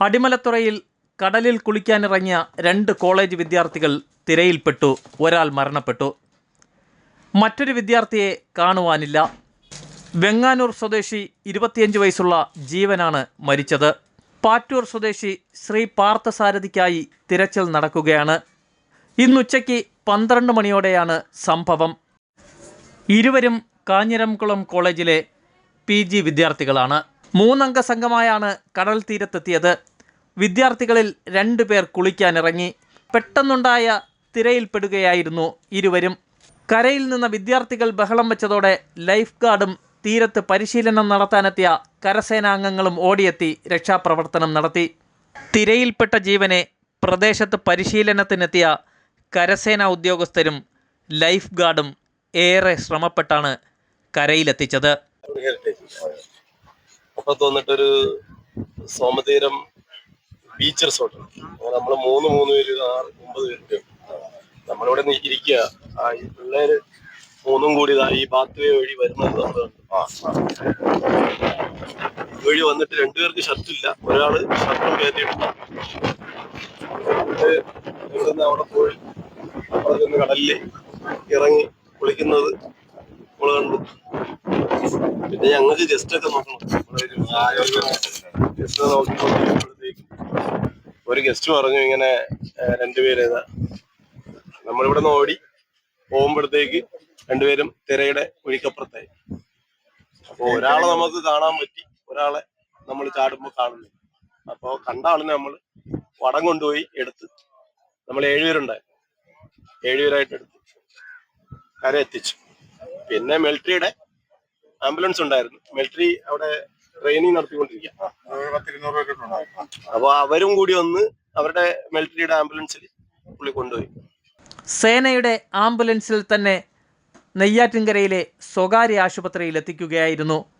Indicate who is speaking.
Speaker 1: അടിമലത്തുറയിൽ കടലിൽ കുളിക്കാനിറങ്ങിയ രണ്ട് കോളേജ് വിദ്യാർത്ഥികൾ തിരയിൽപ്പെട്ടു. ഒരാൾ മരണപ്പെട്ടു. മറ്റൊരു വിദ്യാർത്ഥിയെ കാണുവാനില്ല. വെങ്ങാനൂർ സ്വദേശി ഇരുപത്തിയഞ്ച് വയസ്സുള്ള ജീവനാണ് മരിച്ചത്. പാറ്റൂർ സ്വദേശി ശ്രീ പാർത്ഥസാരഥിക്കായി തിരച്ചിൽ നടക്കുകയാണ്. ഇന്നുച്ചയ്ക്ക് പന്ത്രണ്ട് മണിയോടെയാണ് സംഭവം. ഇരുവരും കാഞ്ഞിരംകുളം കോളേജിലെ പി ജി വിദ്യാർത്ഥികളാണ്. മൂന്നംഗ സംഘമായാണ് കടൽ തീരത്തെത്തിയത് വിദ്യാർത്ഥികളിൽ രണ്ടു പേർ കുളിക്കാനിറങ്ങി പെട്ടെന്നുണ്ടായ തിരയിൽപ്പെടുകയായിരുന്നു ഇരുവരും. കരയിൽ നിന്ന് വിദ്യാർത്ഥികൾ ബഹളം വെച്ചതോടെ ലൈഫ് ഗാർഡും തീരത്ത് പരിശീലനം നടത്താനെത്തിയ കരസേനാംഗങ്ങളും ഓടിയെത്തി രക്ഷാപ്രവർത്തനം നടത്തി. തിരയിൽപ്പെട്ട ജീവനെ പ്രദേശത്ത് പരിശീലനത്തിനെത്തിയ കരസേനാ ഉദ്യോഗസ്ഥരും ലൈഫ് ഗാർഡും ഏറെ ശ്രമപ്പെട്ടാണ് കരയിലെത്തിച്ചത്.
Speaker 2: അപ്പൊ തോന്നിട്ടൊരു സോമതീരം ബീച്ച് റിസോർട്ട് അങ്ങനെ നമ്മൾ മൂന്ന് മൂന്ന് പേര് ആറ് ഒമ്പത് പേരുണ്ട്. നമ്മളിവിടെ ഇരിക്കുക. ആ ഈ പിള്ളേര് മൂന്നും കൂടി ഈ ബാത്ത് വേ വഴി വരുന്നത് വഴി വന്നിട്ട് രണ്ടുപേർക്ക് ഷർട്ടില്ല ഒരാൾ ഷർട്ടും കയറ്റിയിട്ട് അവിടെ പോയി അവിടെ നിന്ന് കടലിൽ ഇറങ്ങി കുളിക്കുന്നത് നമ്മൾ കണ്ടു. പിന്നെ ഞങ്ങൾക്ക് ജസ്റ്റ് ഒക്കെ നോക്കണം. ജസ്റ്റ് നോക്കി ഒരു ഗസ്റ്റ് പറഞ്ഞു ഇങ്ങനെ രണ്ടുപേര് നമ്മളിവിടെ നിന്ന് ഓടി പോകുമ്പോഴത്തേക്ക് രണ്ടുപേരും തിരയുടെ ഒഴുക്കപ്പുറത്തായി. അപ്പൊ ഒരാളെ നമുക്ക് കാണാൻ പറ്റി ഒരാളെ നമ്മൾ ചാടുമ്പോൾ കാണുന്നു. അപ്പൊ കണ്ട ആളിനെ നമ്മൾ വടം കൊണ്ടുപോയി എടുത്ത് നമ്മൾ ഏഴുപേരുണ്ടായി. ഏഴുപേരായിട്ട് എടുത്തു കര എത്തിച്ചു പിന്നെ മിലിറ്ററിയുടെ ആംബുലൻസ് ഉണ്ടായിരുന്നു. മിലിറ്ററി അവിടെ ട്രെയിനിങ് നടത്തിക്കൊണ്ടിരിക്കുക അപ്പൊ അവരും കൂടി ഒന്ന് അവരുടെ മിലിറ്ററിയുടെ ആംബുലൻസിൽ പുള്ളി കൊണ്ടുപോയി.
Speaker 1: സേനയുടെ ആംബുലൻസിൽ തന്നെ നെയ്യാറ്റിൻകരയിലെ സ്വകാര്യ ആശുപത്രിയിൽ എത്തിക്കുകയായിരുന്നു.